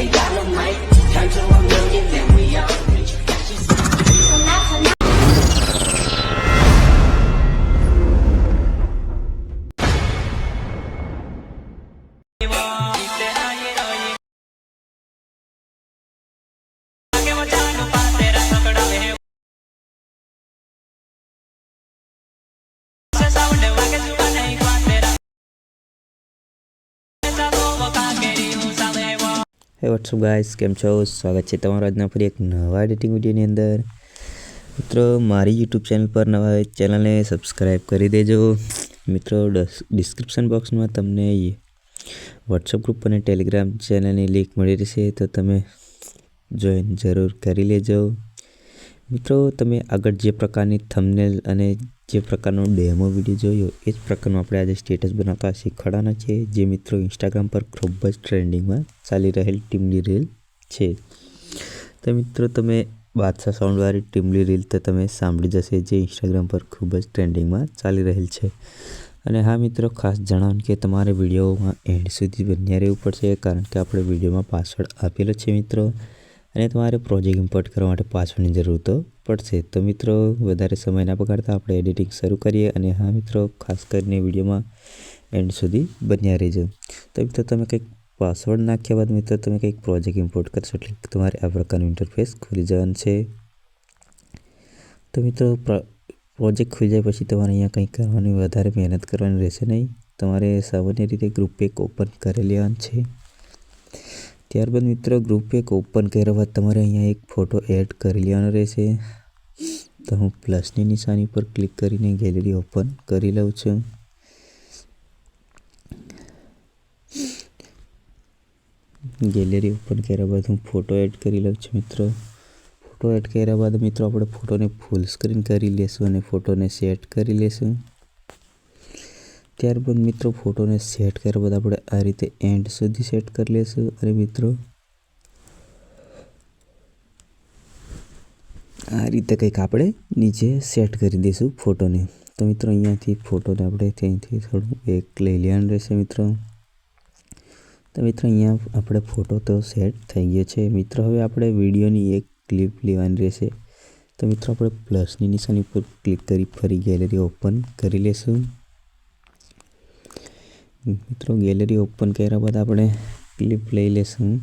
They a turn to a million, then we are. Hey WhatsApp guys કેમ છો? સ્વાગત છે તમારો આજના ફરી એક નવા એડિટિંગ વિડીયોની અંદર. મિત્રો, મારી યુટ્યુબ ચેનલ પર નવા ચેનલને સબસ્ક્રાઈબ કરી દેજો. મિત્રો ડિસ્ક્રિપ્શન બોક્સમાં તમને વોટ્સઅપ ગ્રુપ અને ટેલિગ્રામ ચેનલની લિંક મળી રહેશે, તો તમે જોઈન જરૂર કરી લેજો. મિત્રો, તમે આગળ જે પ્રકારની થંબનેલ અને જે પ્રકારનો ડેમો વીડિયો જોયો, એ જ પ્રકારનો આપણે આજે સ્ટેટસ બનાવતા શીખવાડવાના છે. જે મિત્રો ઇન્સ્ટાગ્રામ પર ખૂબ જ ટ્રેન્ડિંગમાં ચાલી રહેલ ટીમલી રીલ છે. તો મિત્રો, તમે બાદશાહ સાઉન્ડવાળી ટીમલી રીલ તો તમે સાંભળી જશે જે ઇન્સ્ટાગ્રામ પર ખૂબ જ ટ્રેન્ડિંગમાં ચાલી રહેલ છે. અને હા મિત્રો, ખાસ જણાવું કે તમારે વિડીયોમાં એન્ડ સુધી બન્યા રહેવું પડશે, કારણ કે આપણે વિડીયોમાં પાસવર્ડ આપેલો છે મિત્રો. અને તમારે પ્રોજેક્ટ ઇમ્પોર્ટ કરવા માટે પાસવર્ડની જરૂર તો પડશે. તો મિત્રો, વધારે સમય ના બગાડતા આપણે એડિટિંગ શરૂ કરીએ અને હા મિત્રો, ખાસ કરીને વિડીયોમાં એન્ડ સુધી બન્યા રહેજો. તો મિત્રો, તમે કંઈક પાસવર્ડ નાખ્યા બાદ મિત્રો, તમે કંઈક પ્રોજેક્ટ ઇમ્પોર્ટ કરશો એટલે તમારે આ પ્રકારનું ઇન્ટરફેસ ખુલી જવાનું છે. તો મિત્રો પ્રોજેક્ટ ખુલી જાય પછી તમારે અહીંયા કંઈ કરવાની, વધારે મહેનત કરવાની રહેશે નહીં. તમારે સામાન્ય રીતે ગ્રુપ એક ઓપન કરી લેવાનું છે. ત્યારબાદ મિત્રો ગ્રુપ એક ઓપન કર્યા બાદ તમારે અહીંયા એક ફોટો એડ કરી લેવાનો રહેશે. તો હું પ્લસની નિશાની પર ક્લિક કરીને ગેલેરી ઓપન કરી લઉં છું. ગેલેરી ઓપન કર્યા બાદ હું ફોટો એડ કરી લઉં છું મિત્રો. ફોટો એડ કર્યા બાદ મિત્રો આપણે ફોટોને ફૂલ સ્ક્રીન કરી લેશું અને ફોટોને સેટ કરી લેશું. ત્યારબાદ મિત્રો ફોટોને સેટ કર્યા બાદ આપણે આ રીતે એન્ડ સુધી સેટ કરી લેશું. અને મિત્રો, આ રીતે કંઈક આપણે નીચે સેટ કરી દઈશું ફોટોને. તો મિત્રો, અહીંયાથી ફોટોને આપણે ત્યાંથી થોડું એક લઈ લેવાનું રહેશે મિત્રો. તો મિત્રો, અહીંયા આપણે ફોટો તો સેટ થઈ ગયો છે. મિત્રો, હવે આપણે વિડીયોની એક ક્લિપ લેવાની રહેશે. તો મિત્રો, આપણે પ્લસની નિશાની ઉપર ક્લિક કરી ફરી ગેલેરી ઓપન કરી લેશું. મિત્રો, ગેલેરી ઓપન કર્યા બાદ આપણે ક્લિપ લઈ લેશું.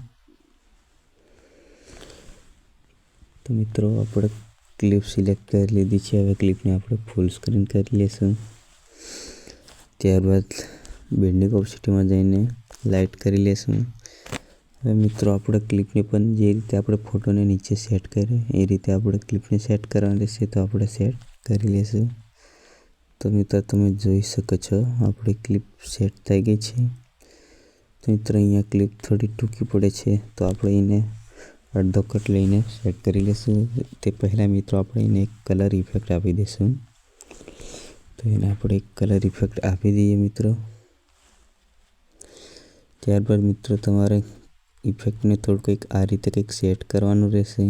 તો મિત્રો, આપણે ક્લિપ સિલેક્ટ કરી લીધી છે. હવે ક્લિપને આપણે ફૂલ સ્ક્રીન કરી લેશું. ત્યારબાદ બેન્ડિંગ ઓપસિટીમાં જઈને લાઇટ કરી લેશું. હવે મિત્રો, આપણે ક્લિપને પણ જે રીતે આપણે ફોટોને નીચે સેટ કરીએ એ રીતે આપણે ક્લિપને સેટ કરવાની રહેશે તો આપણે સેટ કરી લેશું. તો મિત્રો, તમે જોઈ શકો છો, આપણી ક્લિપ સેટ થઈ ગઈ છે. તો મિત્રો, અહીંયા ક્લિપ થોડી ટૂંકી પડે છે, તો આપણે એને અડધો કટ લઈને સેટ કરી લઈશું તે પહેલાં મિત્રો, આપણે એને એક કલર ઇફેક્ટ આપી દઈશું તો એને આપણે એક કલર ઇફેક્ટ આપી દઈએ મિત્રો. ત્યારબાદ મિત્રો, તમારે ઇફેક્ટને થોડું કંઈક આ રીતે કંઈક સેટ કરવાનું રહેશે.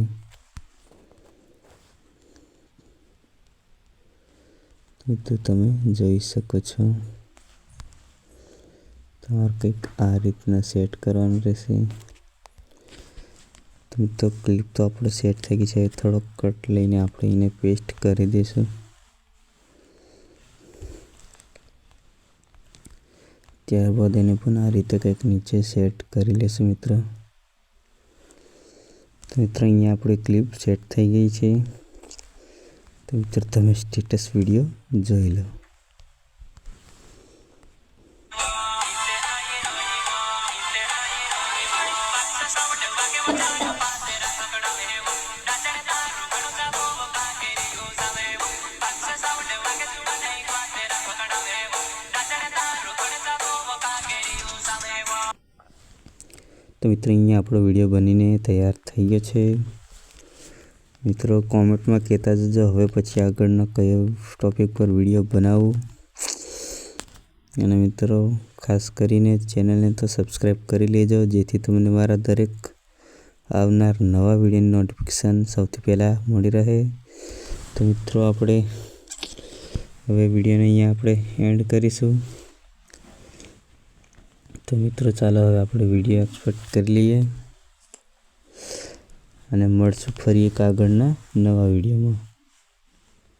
મિત્રો, તમે જોઈ શકો છો. તમારે કંઈક આ રીતના સેટ કરવાનું રહેશે. તો ક્લિપ તો આપણે સેટ થઈ ગઈ છે. થોડોક કટ લઈને આપણે એને પેસ્ટ કરી દઈશું. ત્યારબાદ એને પણ આ રીતે કંઈક નીચે સેટ કરી લેશું મિત્ર. તો મિત્ર, અહીંયા આપણી ક્લિપ સેટ થઈ ગઈ છે. તો તમે સ્ટેટસ વીડિયો જોઈ લો. તો મિત્રો, અહીંયા આપણો વીડિયો બનીને તૈયાર થઈ ગયો છે. મિત્રો, કોમેન્ટમાં કહેતા જજો, હવે પછી આગળનો કયો ટોપિક પર વીડિયો બનાવું. અને મિત્રો, ખાસ કરીને ચેનલને તો સબસ્ક્રાઈબ કરી લેજો, જેથી તમને મારા દરેક આવનાર નવા વિડીયોની નોટિફિકેશન સૌથી પહેલાં મળી રહે. તો મિત્રો, આપણે હવે વિડીયોને અહીંયા આપણે એન્ડ કરીશું. તો મિત્રો, ચાલો હવે આપણે વીડિયો એક્સપેક્ટ કરી લઈએ. અને મળશું ફરી એક આગળના નવા વિડીયોમાં.